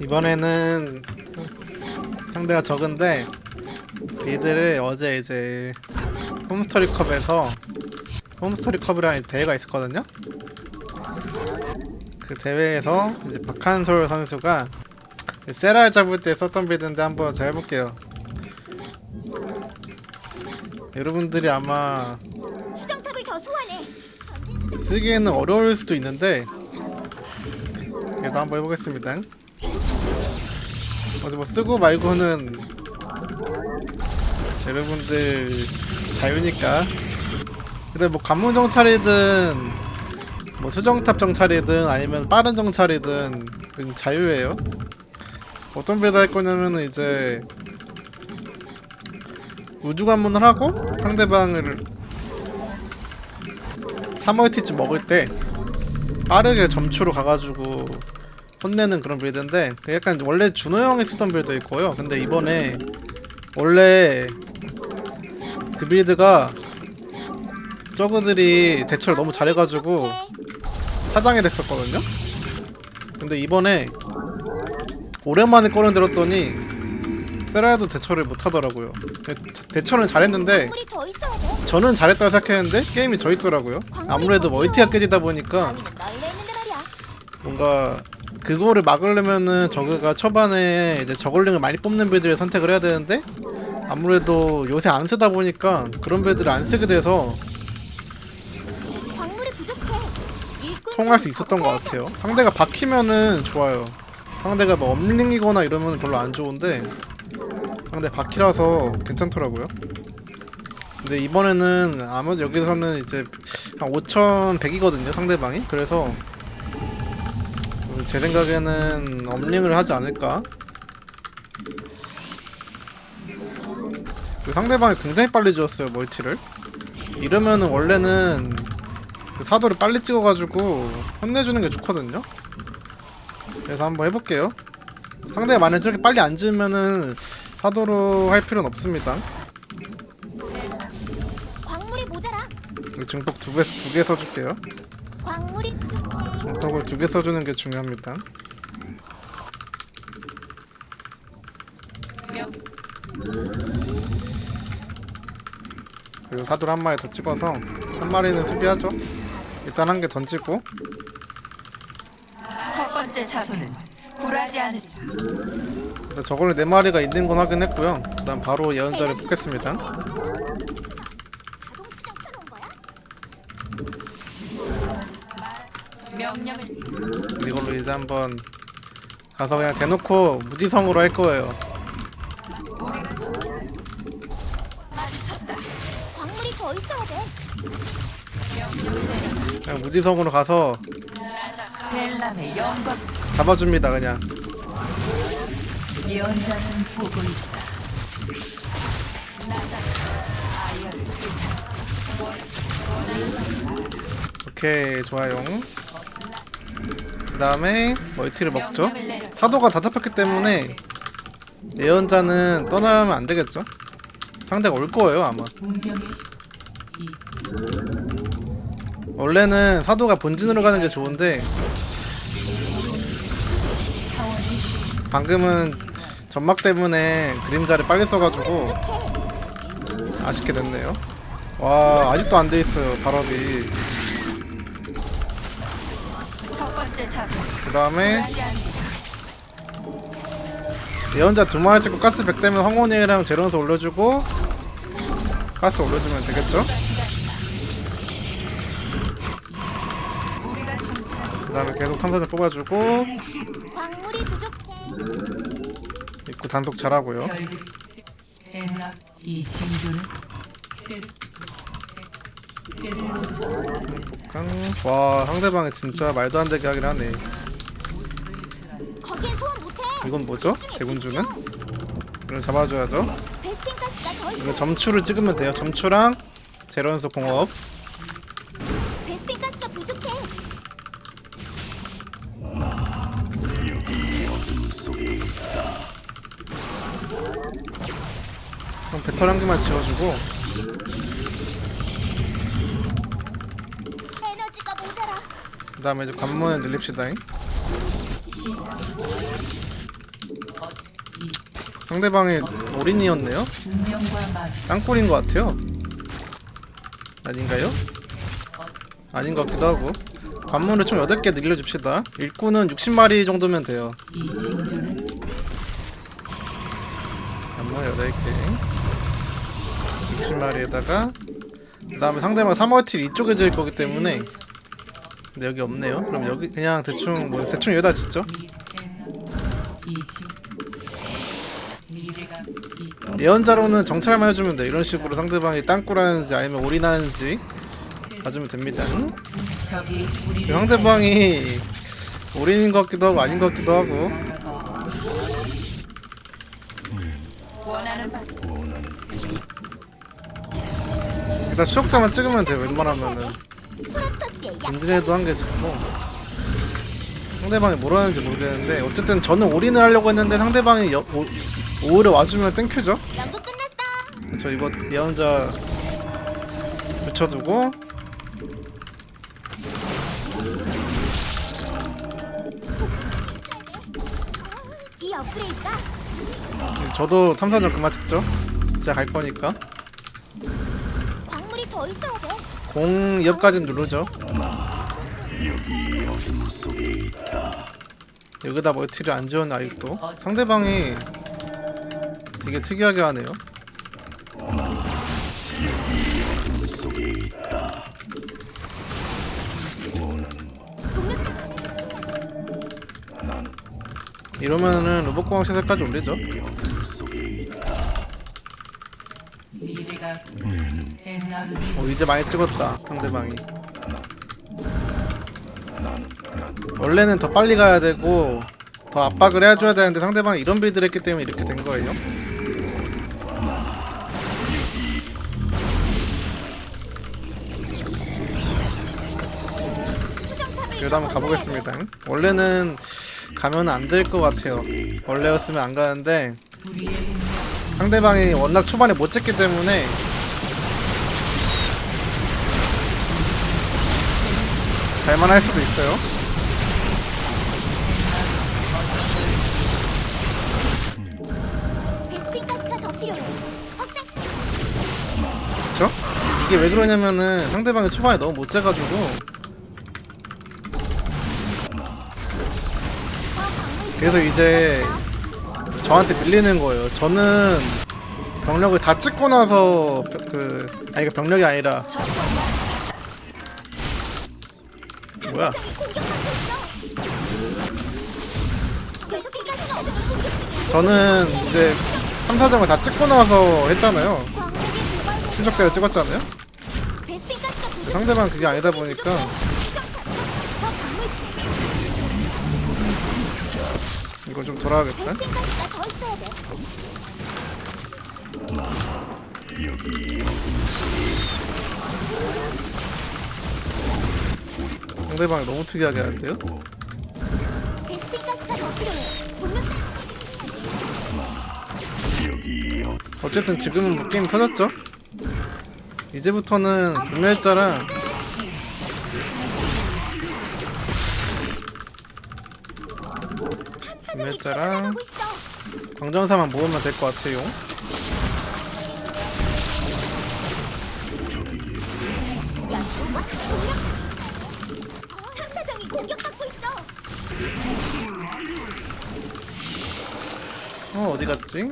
이번에는 상대가 적은데 이들을 어제 이제 홈스터리컵에서 홈스터리컵이라는 대회가 있었거든요. 그 대회에서 이제 박한솔 선수가 세라를 잡을 때 썼던 빌드인데 한번 제가 해볼게요. 여러분들이 아마. 쓰기에는 어려울 수도 있는데 그래도 한번 해보겠습니다. 어디 뭐 쓰고 말고는 여러분들 자유니까. 근데 뭐 관문 정찰이든 뭐 수정탑 정찰이든 아니면 빠른 정찰이든 그건 자유예요. 어떤 할 거냐면은 이제 우주 관문을 하고 상대방을 3월티쯤 먹을 때 빠르게 점추로 가가지고 혼내는 그런 빌드인데 그 약간 원래 준호 형이 쓰던 빌드 있고요 근데 이번에 원래 그 빌드가 저그들이 대처를 너무 잘해가지고 사장이 됐었거든요 근데 이번에 오랜만에 꺼내 들었더니 페라도 대처를 못하더라고요 대처는 잘했는데. 저는 잘했다고 생각했는데 게임이 져 있더라고요. 아무래도 멀티가 깨지다 보니까. 뭔가 그거를 막으려면은 저그가 초반에 이제 저글링을 많이 뽑는 빌드를 선택을 해야 되는데 아무래도 요새 안 쓰다 보니까 그런 빌드를 안 쓰게 돼서 통할 수좀 있었던 것더 같아요. 상대가 박히면은 좋아요. 상대가 뭐 엄링이거나 이러면 별로 안 좋은데 상대 박히라서 괜찮더라고요. 근데 이번에는 아마 여기서는 이제 한 5,100이거든요 상대방이. 그래서 제 생각에는 엄링을 하지 않을까. 그 상대방이 굉장히 빨리 지었어요 멀티를. 이러면은 원래는 그 사도를 빨리 찍어가지고 혼내주는 게 좋거든요. 그래서 한번 해볼게요. 상대가 만약 저렇게 빨리 안 지으면은 사도로 할 필요는 없습니다. 광물이 모자라. 증폭 두개 두 개 써줄게요. 광물이 증폭을 두 개 써주는 게 중요합니다. 그리고 사도를 한 마리 더 찍어서 한 마리는 수비하죠. 일단 한 개 던지고 첫 번째 차소는 굴하지 않으리라. 일단 저걸로 네 마리가 있는 건 확인했고요. 그다음 바로 예언자를 뽑겠습니다. 자동 수정 켜놓은 거야? 명령을 이걸로 이제 한번 가서 그냥 대놓고 무지성으로 할 거예요. 우리가 첫 마주쳤다. 광물이 더 있어야 돼. 그냥 무지성으로 가서 델람의 영광 잡아줍니다 그냥. 예언자는 보고 있다. 오케이 좋아요. 그 다음에 멀티를 먹죠. 사도가 다 잡혔기 때문에 예언자는 떠나면 안 되겠죠. 상대가 올 거예요 아마. 원래는 사도가 본진으로 가는 게 좋은데 방금은 점막 때문에 그림자를 빨리 써가지고 아쉽게 됐네요. 와 아직도 안 돼 있어요 발업이. 그 다음에. 예언자 두 마리 찍고 가스 100 되면 황혼이랑 제런스 올려주고 가스 올려주면 되겠죠? 그 다음에 계속 탐사를 뽑아주고 광물이 부족해. 입구 단속 잘하고요. 엔락 이 징조는 깡. 와 상대방이 진짜 말도 안 되게 하긴 하네. 거기엔 소환 못해. 이건 뭐죠? 대군주는? 이걸 잡아줘야죠. 베스킨 가스가 더 있어. 이거 점추를 찍으면 돼요. 점추랑 제런스 공업. 베스킨 가스가 부족해. 그럼 배털 한 개만 지워주고 그 다음에 이제 관문을 늘립시다. 시작 이 상대방이 마주 땅굴인 것 같아요. 아닌가요? 아닌 것 같기도 하고. 관문을 총 8개 늘려줍시다. 일꾼은 60마리 정도면 돼요. 관문 8개. 60마리에다가 그 다음에 상대방 3월틸 이쪽에 지을 거기 때문에 근데 여기 없네요. 그럼 여기 그냥 대충 뭐 대충 여기다 짓죠. 예언자로는 정찰만 해주면 돼. 이런 식으로 상대방이 땅굴하는지 아니면 올인하는지 봐주면 됩니다. 우리를 상대방이 올인인 것 같기도 하고 아닌 것 같기도 하고 일단 추적자만 찍으면 돼 웬만하면은 프로토스의 약 인진에도 한개 찍고. 상대방이 뭘 하는지 모르겠는데 어쨌든 저는 올인을 하려고 했는데 상대방이 여, 오, 오히려 와주면 땡큐죠. 연구 끝났어. 저 이거 예언자 붙여두고. 이 업그레이드가? 저도 탐사전 그만 찍죠. 제가 갈 거니까. 광물이 더 있어야 돼. 공 2업까지 누르죠. 여기다 멀티를 안 지웠네 아직도. 상대방이 되게 특이하게 하네요. 이러면은 로봇공학 시설까지 올리죠. 미래가 어 이제 많이 찍었다 상대방이. 원래는 더 빨리 가야 되고 더 압박을 해줘야 되는데 상대방이 이런 빌드를 했기 때문에 이렇게 된 거예요? 그래도 한번 가보겠습니다. 원래는 가면 안 될 것 같아요. 원래였으면 안 가는데 상대방이 워낙 초반에 못 찍기 때문에 갈만할 수도 있어요. 베스핀 가스가 더 필요해. 확장 그쵸? 이게 왜 그러냐면은 상대방이 초반에 너무 못 재가지고 그래서 이제 저한테 밀리는 거예요. 저는 병력을 다 찍고 나서 벼- 그 아니 그 병력이 아니라 중이야. 저는 이제 3, 4점을 다 찍고 나서 했잖아요. 신적제를 찍었잖아요. 상대방 그게 아니다 보니까 이거 좀 돌아가겠다. 베스 상대방이 너무 특이하게 하는데요. 필요해. 공격 어쨌든 지금은 뭐 게임 터졌죠? 이제부터는 터져나가고 있어. 광전사만 모으면 될 것 같아요. 공격. 공격받고 있어. 어 어디 갔지?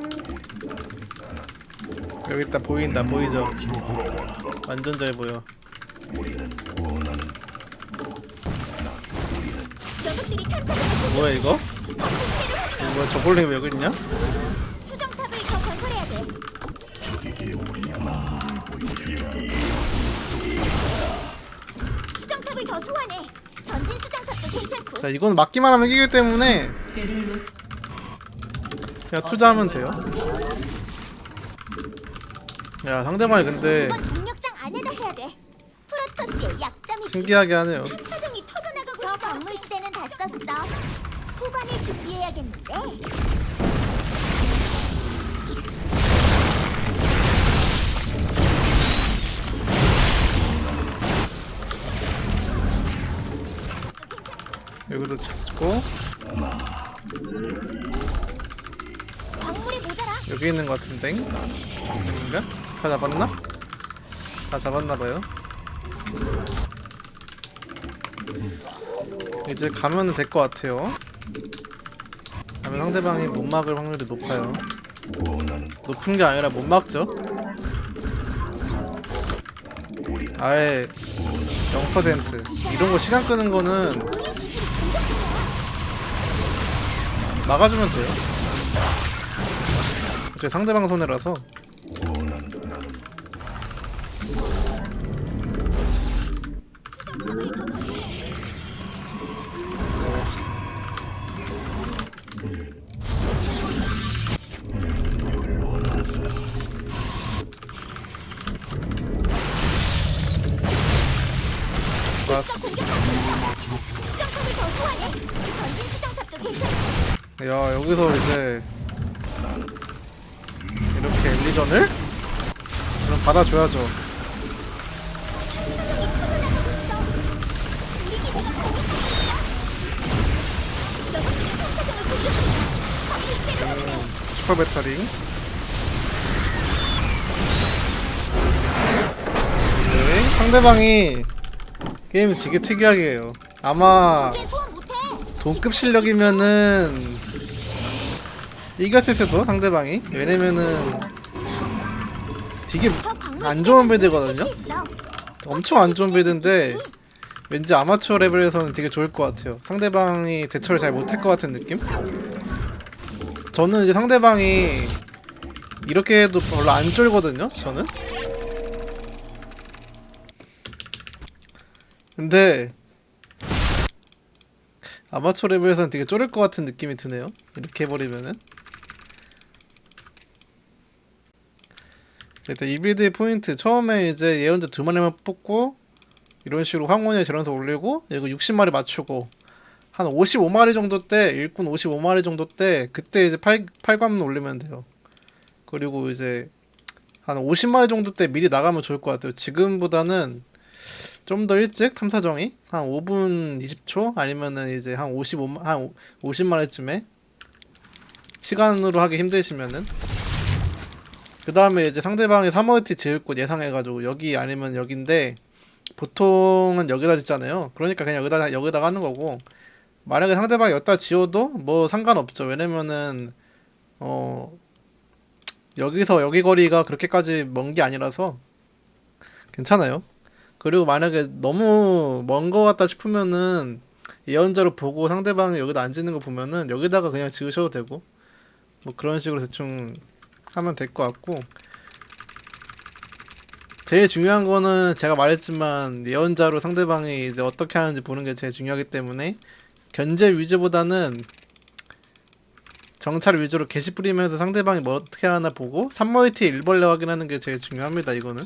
여기 있다 보인다 보이죠? 완전 잘 보여. 녀석들이. 뭐야 이거? 이거 저볼링 왜 여기 있냐? 수정탑을 더 건설해야 돼. 수정탑을 더 소환해. 자 이건 맞기만 하면 이기기 때문에 그냥 투자하면 돼요. 야 상대방이 근데 이건 동력장 안에다 해야 돼. 프로토스의 약점이지. 신기하게 하네요. 사정이 터져나가고 저 광물지대는 다 썼어. 후반을 준비해야겠는데. 여기도 짓고. 여기 있는 것 같은데? 아닌가? 다 잡았나? 다 잡았나봐요. 이제 가면 될 것 같아요. 가면 상대방이 못 막을 확률이 높아요. 높은 게 아니라 못 막죠? 아예 0% 이런 거 시간 끄는 거는 막아주면 돼요 어차피 상대방 손해라서 막 수정탑을 더 소환해. 전진 수정탑도 괜찮아. 야 여기서 이제 이렇게 엘리전을? 그럼 받아줘야죠 음, 슈퍼 배터링 네, 상대방이 게임이 되게 특이하게 해요 아마. 동급 실력이면은 이겼을 수도 상대방이 왜냐면은 되게 안 좋은 빌드거든요? 엄청 안 좋은 빌드인데 왠지 아마추어 레벨에서는 되게 좋을 것 같아요 상대방이 대처를 잘 못할 것 같은 느낌? 저는 이제 상대방이 이렇게 해도 별로 안 쫄거든요 저는 근데 아마추어 레벨에서는 되게 쫄을 것 같은 느낌이 드네요. 이렇게 해버리면은. 일단 이 빌드의 포인트. 처음에 이제 예언자 두 마리만 뽑고 이런 식으로 황혼의 재련소 올리고 여기 60마리 맞추고 한 55마리 정도 때 일꾼 55마리 정도 때 그때 이제 8, 8관 올리면 돼요. 그리고 이제 한 50마리 정도 때 미리 나가면 좋을 것 같아요. 지금보다는 좀 더 일찍 탐사정이 한 5분 20초 아니면은 이제 한 55, 한 50마리쯤에 시간으로 하기 힘드시면은 그 다음에 이제 상대방이 3월티 지을 곳 예상해가지고 여기 아니면 여긴데 보통은 여기다 짓잖아요. 그러니까 그냥 여기다 여기다가 하는 거고 만약에 상대방이 여기다 지어도 뭐 상관없죠. 왜냐면은 어 여기서 여기 거리가 그렇게까지 먼 게 아니라서 괜찮아요. 그리고 만약에 너무 먼 거 같다 싶으면은 예언자로 보고 상대방이 여기다 안 짓는 거 보면은 여기다가 그냥 지으셔도 되고 뭐 그런 식으로 대충 하면 될 것 같고. 제일 중요한 거는 제가 말했지만 예언자로 상대방이 이제 어떻게 하는지 보는 게 제일 중요하기 때문에 견제 위주보다는 정찰 위주로 게시 뿌리면서 상대방이 뭐 어떻게 하나 보고 3멀티 1벌레 확인하는 게 제일 중요합니다 이거는